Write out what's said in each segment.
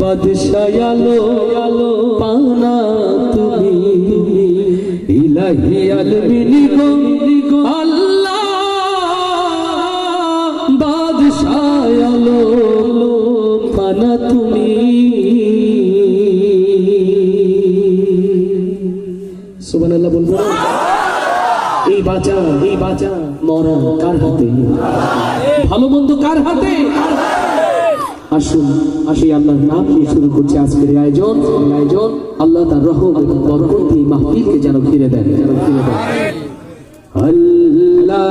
বাদশাহ আলো পানা তুমি। ইলাহি আলমিনি গো। আল্লাহ, বাদশাহ পানা তুমি। সুবহানাল্লাহ বলব এই বাঁচা এই বাঁচা মরণ কার হাতে? ভালো মন্দ কার হাতে? আসুন, আসি আল্লাহর নাম নিয়ে শুরু করছে আজকের আয়োজন। আয়োজন আল্লাহ তার রহম এবং বরকত দিয়ে মাহফিলকে যেন ফিরে দেন যেন ফিরে দেন আল্লাহ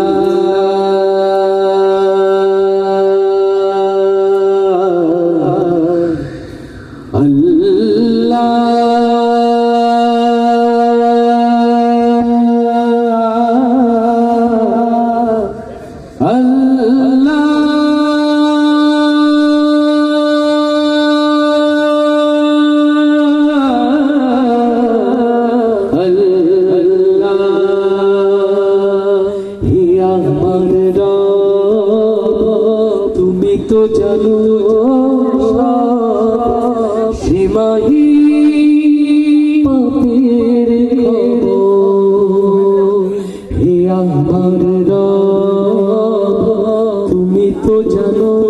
আল্লাহ। তুমি তো জানো সীমাহি পাপের হে আমার তুমি তো জানো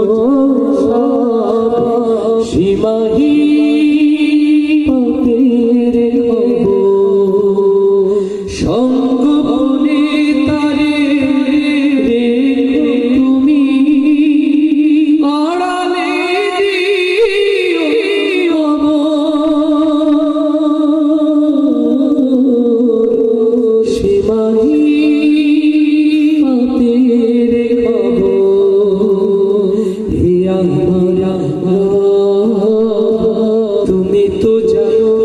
জানো